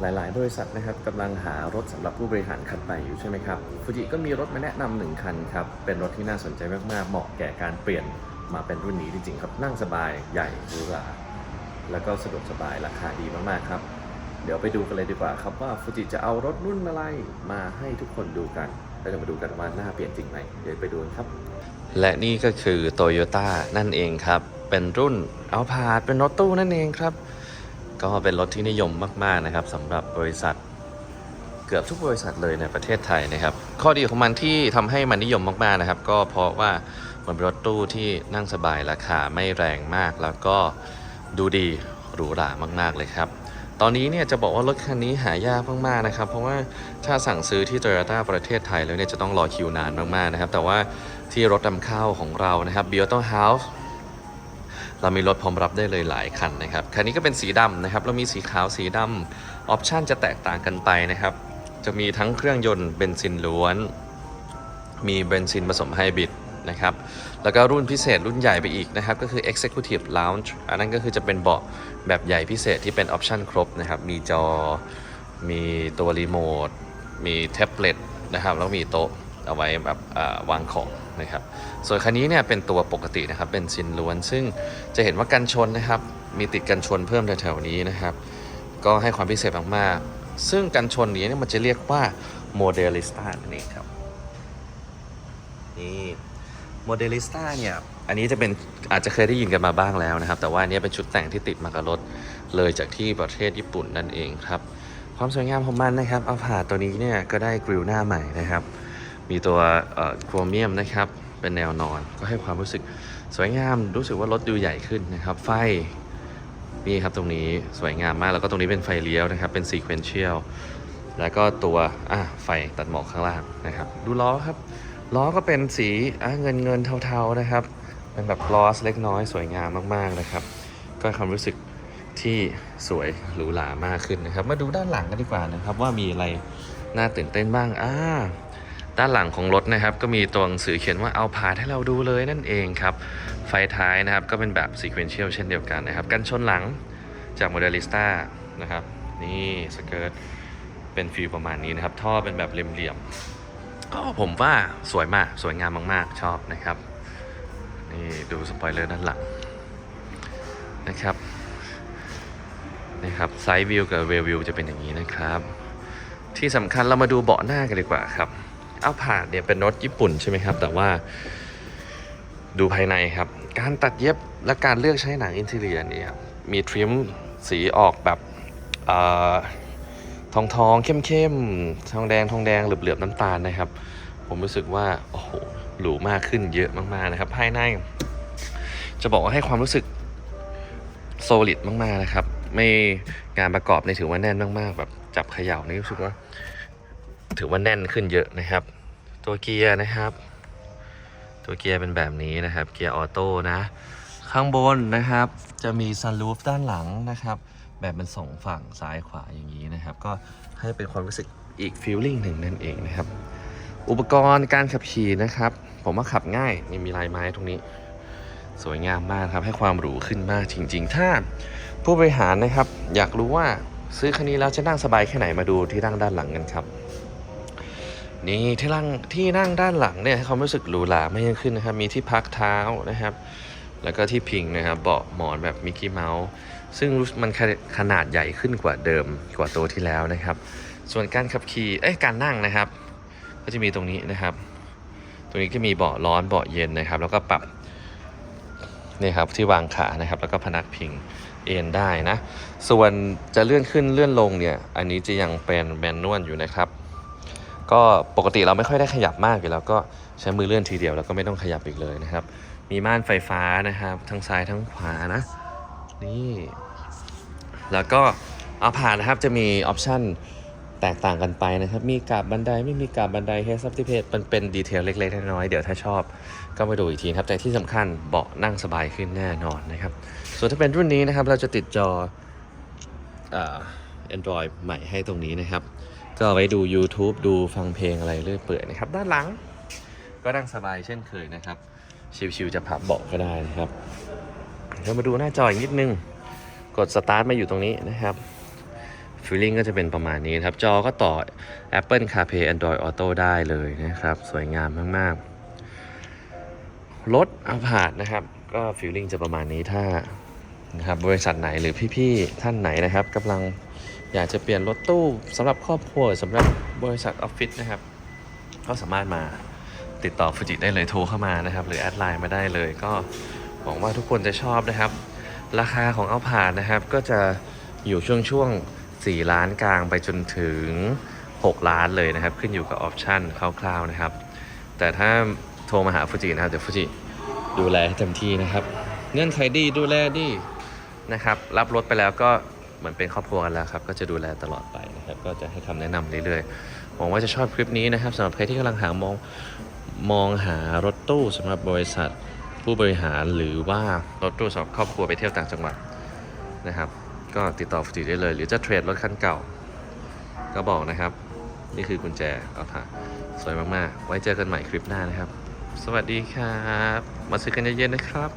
หลาย ๆ บริษัทนะครับกำลังหารถสำหรับผู้บริหารคันใหม่อยู่ใช่ไหมครับฟูจิก็มีรถมาแนะนำหนึ่งคันครับ เป็นรถที่น่าสนใจมาก ๆ เหมาะแก่การเปลี่ยนมาเป็นรุ่นนี้จริง ๆ ครับ นั่งสบายใหญ่หรูหราแล้วก็สะดวกสบายราคาดีมาก ๆ ครับ เดี๋ยวไปดูกันเลยดีกว่าครับว่าฟูจิจะเอารถรุ่นอะไรมาให้ทุกคนดูกันแล้วจะมาดูกันว่าหน้าเปลี่ยนจริงไหมเดี๋ยวไปดูกันครับ และนี่ก็คือ Toyota นั่นเองครับ เป็นรุ่นเอาพาดเป็นรถตู้นั่นเองครับ ก็เป็นรถที่นิยมมาก ๆ นะครับสำหรับบริษัทเกือบทุกบริษัทเลยในประเทศไทยนะครับ ข้อดีของมันที่ทำให้มันนิยมมาก ๆ นะครับ ก็เพราะว่ามันเป็นรถตู้ที่นั่งสบายราคาไม่แรงมาก แล้วก็ดูดีหรูหรามาก ๆ เลยครับ ตอนนี้เนี่ยจะบอกว่ารถคันนี้หายากมากๆนะครับ เพราะว่าถ้าสั่งซื้อที่ Toyota ประเทศไทยแล้วเนี่ยจะต้องรอคิวนานมากๆนะครับ แต่ว่าที่รถนำเข้าของเรานะครับ b i o t o House เรามีรถพร้อมรับได้เลยหลายคันนะครับ คันนี้ก็เป็นสีดำนะครับ เรามีสีขาวสีดำออปชันจะแตกต่างกันไปนะครับ จะมีทั้งเครื่องยนต์เบนซินล้วน มีเบนซินผสมไฮบริดนะครับ แล้วก็รุ่นพิเศษรุ่นใหญ่ไปอีกนะครับ ก็คือ Executive Lounge อันนั้นก็คือจะเป็นเบาะแบบใหญ่พิเศษที่เป็นออปชันครบนะครับ มีจอ มีตัวรีโมท มีแท็บเล็ตนะครับ แล้วมีโต๊ะ เอาไว้แบบวางของนะครับ ส่วนคันนี้เนี่ยเป็นตัวปกตินะครับเป็นซินล้วน ซึ่งจะเห็นว่ากันชนนะครับ มีติดกันชนเพิ่มแถวๆนี้นะครับ ก็ให้ความพิเศษมากๆ ซึ่งกันชนนี้เนี่ยมันจะเรียกว่าโมเดลิสต้านั่นเองครับนี่โมเดลิสต้าเนี่ยอันนี้จะเป็นอาจจะเคยได้ยินกันมาบ้างแล้วนะครับ แต่ว่าอันนี้เป็นชุดแต่งที่ติดมากับรถเลยจากที่ประเทศญี่ปุ่นนั่นเองครับ ความสวยงามของมันนะครับอาผ่าตัวนี้เนี่ยก็ได้กริลหน้าใหม่นะครับ มีตัวโครเมียมนะครับ เป็นแนวนอน ก็ให้ความรู้สึกสวยงาม รู้สึกว่ารถดูใหญ่ขึ้นนะครับ ไฟนี่ครับตรงนี้สวยงามมาก แล้วก็ตรงนี้เป็นไฟเลี้ยวนะครับ เป็นซีเควนเชียล แล้วก็ตัวไฟตัดหมอกข้างล่างนะครับ ดูล้อครับ ล้อก็เป็นสีเงินเงินเทาๆนะครับ เป็นแบบลอสเล็กน้อยสวยงามมากๆนะครับ ก็ความรู้สึกที่สวยหรูหรามากขึ้นนะครับ มาดูด้านหลังกันดีกว่านะครับ ว่ามีอะไรน่าตื่นเต้นบ้างอ่า ด้านหลังของรถนะครับก็มีตัวหนังสือเขียนว่าเอาพาให้เราดูเลยนั่นเองครับ ไฟท้ายนะครับก็เป็นแบบ sequential เช่นเดียวกันนะครับ กันชนหลังจาก Modelista นะครับ นี่สเกิร์ตเป็นฟิลประมาณนี้นะครับ ท่อเป็นแบบเหลี่ยมๆก็ผมว่าสวยมากสวยงามมากๆ ชอบนะครับ นี่ดูสปอยเลอร์ด้านหลังนะครับนะครับไซด์วิวกับเวลวิวจะเป็นอย่างนี้นะครับ ที่สำคัญเรามาดูเบาะหน้ากันดีกว่าครับ อาผ่าเนี่ยเป็นรถญี่ปุ่นใช่ไหมครับ แต่ว่าดูภายในครับ การตัดเย็บและการเลือกใช้หนังอินเทเรียเนี่ยมีทริมสีออกแบบอทองทองเข้มเข้มๆทองแดงทองแดงเหลือบๆน้ำตาลนะครับ ผมรู้สึกว่า โอ้โหหรูมากขึ้นเยอะมากๆนะครับภายใน จะบอกว่าให้ความรู้สึกโซลิดมากๆนะครับ ไม่งานประกอบในถือว่าแน่นมากๆ แบบจับเขย่านี่รู้สึกว่า ถือว่าแน่นขึ้นเยอะนะครับ ตัวเกียร์นะครับ ตัวเกียร์เป็นแบบนี้นะครับ เกียร์ออโต้นะ ข้างบนนะครับ จะมีซันรูฟด้านหลังนะครับ แบบเป็นสองฝั่งซ้ายขวาอย่างนี้นะครับ ก็ให้เป็นความรู้สึกอีกฟีลลิ่งหนึ่งนั่นเองนะครับ อุปกรณ์การขับขี่นะครับ ผมว่าขับง่ายนี่มีลายไม้ตรงนี้ สวยงามมากครับให้ความหรูขึ้นมากจริง ๆ ถ้าผู้บริหารนะครับ อยากรู้ว่าซื้อคันนี้แล้วจะนั่งสบายแค่ไหนมาดูที่นั่งด้านหลังกันครับ นี่ที่นั่งที่นั่งด้านหลังเนี่ยให้ความรู้สึกหรูหรามากยิ่งขึ้นนะครับ มีที่พักเท้านะครับ แล้วก็ที่พิงนะครับเบาะหมอนแบบมิกกี้เมาส์ซึ่งมันขนขนาดใหญ่ขึ้นกว่าเดิมกว่าตัวที่แล้วนะครับ ส่วนการขับขี่เอ้ยการนั่งนะครับ ก็จะมีตรงนี้นะครับ ตรงนี้ก็มีเบาะร้อนเบาะเย็นนะครับ แล้วก็ปรับนี่ครับที่วางขานะครับ แล้วก็พนักพิงเอนได้นะ ส่วนจะเลื่อนขึ้นเลื่อนลงเนี่ย อันนี้จะยังเป็นแมนนวลอยู่นะครับ ก็ปกติเราไม่ค่อยได้ขยับมากอยู่แล้วก็ใช้มือเลื่อนทีเดียวแล้วก็ไม่ต้องขยับอีกเลยนะครับ มีม่านไฟฟ้านะครับ ทั้งซ้ายทั้งขวานะ นี่ แล้วก็เอาผ่านนะครับจะมีออปชันแตกต่างกันไปนะครับ มีกาบบันไดไม่มีกาบบันไดเฮซับที่เพจมันเป็นดีเทลเล็กๆน้อยๆเดี๋ยวถ้าชอบก็มาดูอีกทีครับ แต่ที่สำคัญเบาะนั่งสบายขึ้นแน่นอนนะครับ ส่วนถ้าเป็นรุ่นนี้นะครับ เราจะติดจอแอ่า Android ใหม่ให้ตรงนี้นะครับ ก็เอาไว้ดู YouTube ดูฟังเพลงอะไรเรื่อยเปื่อยนะครับ ด้านหลัง ก็นั่งสบายเช่นเคยนะครับ ชิวๆจะพับเบาะก็ได้นะครับเรามาดูหน้าจออีกนิดนึง กดสตาร์ทมาอยู่ตรงนี้นะครับฟีลลิ่งก็จะเป็นประมาณนี้ครับ จอก็ต่อ Apple CarPlay Android Auto ได้เลยนะครับ สวยงามมากๆ รถอาพาธนะครับ ก็ฟีลลิ่งจะประมาณนี้ถ้านะครับบริษัทไหนหรือพี่ ๆ ท่านไหนนะครับกำลัง อยากจะเปลี่ยนรถตู้สำหรับครอบครัวสำหรับบริษัทออฟฟิศนะครับ ก็สามารถมาติดต่อฟูจิได้เลยโทรเข้ามานะครับ หรือแอดไลน์มาได้เลยก็หวังว่าทุกคนจะชอบนะครับ ราคาของเอาผ่านนะครับ ก็จะอยู่ช่วงช่วง4ล้านกลางไปจนถึง 6 ล้านเลยนะครับ ขึ้นอยู่กับออปชันคร่าวๆนะครับ แต่ถ้าโทรมาหาฟูจินะครับ เดี๋ยวฟูจิดูแลให้เต็มที่นะครับ เงื่อนไขดีดูแลดีนะครับ รับรถไปแล้วก็ เหมือนเป็นครอบครัวกันแล้วครับ ก็จะดูแลตลอดไปนะครับ ก็จะให้คำแนะนำเรื่อยๆหวังว่าจะชอบคลิปนี้นะครับสำหรับใครที่กำลังหามองมองหารถตู้สำหรับบริษัทผู้บริหารหรือว่ารถตู้สำหรับครอบครัวไปเที่ยวต่างจังหวัดนะครับ ก็ติดต่อฟูจิได้เลย หรือจะเทรดรถคันเก่า ก็บอกนะครับ นี่คือกุญแจเอาผ่าสวยมากๆ ไว้เจอกันใหม่คลิปหน้านะครับ สวัสดีครับ มาซื้อกันเย็นๆนะครับ